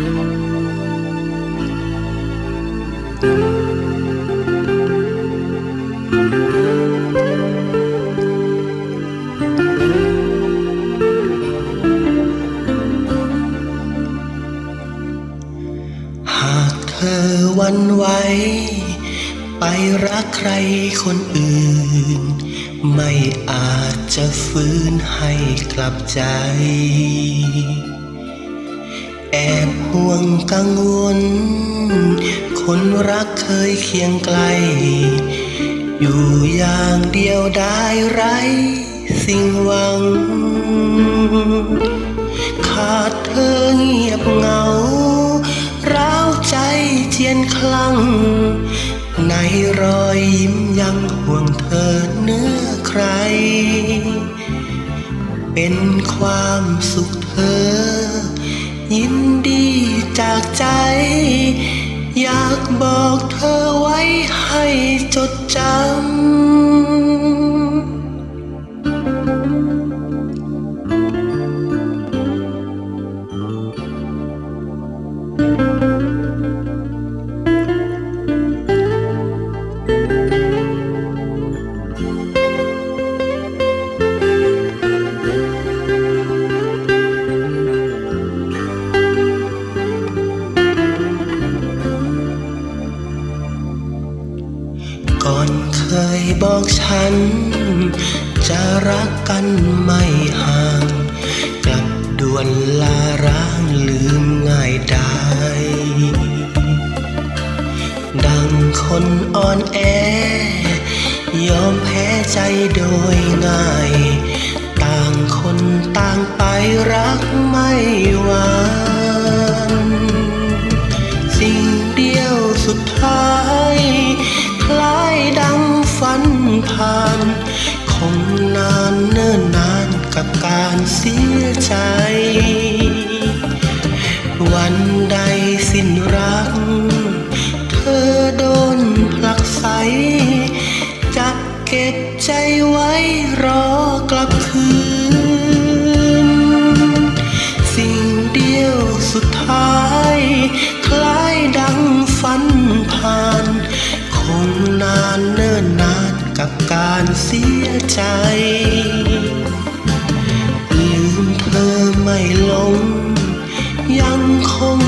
หากเธอวันไหวไปรักใครคนอื่น ไม่อาจจะฟื้นให้กลับใจ แอบห่วงกังวล คนรักเคยเคียงไกล อยู่อย่างเดียวได้ไรสิ่งหวัง ขาดเธอเงียบเหงา ร้าวใจเจียนคลั่ง ในรอยยิ้มยังห่วงเธอเนื้อใคร เป็นความสุขเธอ ยินดีจากใจ อยากบอกเธอไว้ให้จดจำ ก่อนเคยบอกฉัน จะรักกันไม่ห่าง กลับด่วนลาร้างลืมง่ายได้ดังคนอ่อนแอ ยอมแพ้ใจโดยง่าย ต่างคนต่างไปรักไม่หว ผ่าน คงนานเนิ่นนานกับการเสียใจานเสียใจ ลืมเธอไม่ลง ยังคง